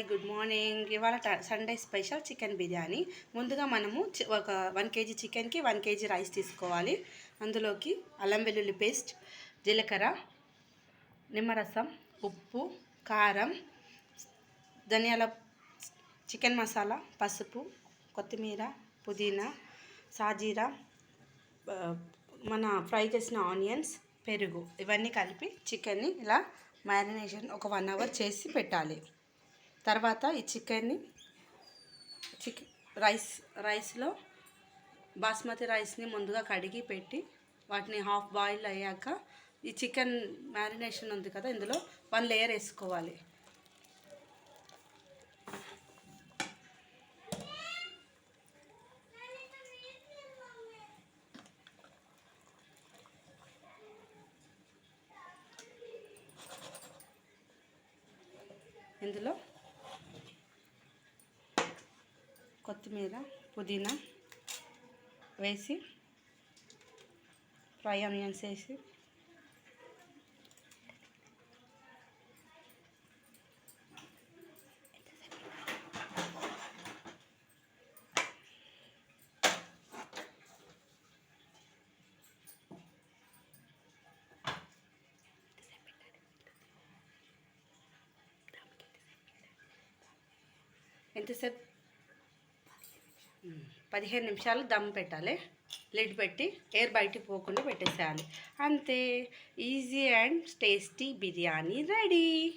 Hi good morning. ఇవాళ Sunday special chicken biryani. ముందుగా మనము చి- ఒక వన్ కేజీ చికెన్కి వన్ కేజీ రైస్ తీసుకోవాలి. అందులోకి అల్లం వెల్లుల్లి పేస్ట్ జీలకర్ర నిమ్మరసం ఉప్పు కారం ధనియాల చికెన్ మసాలా పసుపు కొత్తిమీర పుదీనా సాజీరా మన ఫ్రై చేసిన ఆనియన్స్ పెరుగు. ఇవన్నీ కలిపి చికెన్ని ఇలా మ్యారినేషన్ ఒక వన్ అవర్ చేసి పెట్టాలి. తర్వాత ఈ చికెన్ని చికెన్ రైస్ రైస్లో బాస్మతి రైస్ని ముందుగా కడిగి పెట్టి వాటిని హాఫ్ బాయిల్ అయ్యాక ఈ చికెన్ మ్యారినేషన్ ఉంది కదా ఇందులో వన్ లేయర్ వేసుకోవాలి. ఇందులో కొత్తిమీర పుదీనా వేసి ఫ్రై ఆనియన్స్ వేసి. ఎంతసేపు పదిహేను నిమిషాలు దమ్ పెట్టాలి. లిడ్ పెట్టి ఎయిర్ బయటికి పోకుండా పెట్టేసేయాలి. అంతే. Easy and tasty biryani ready.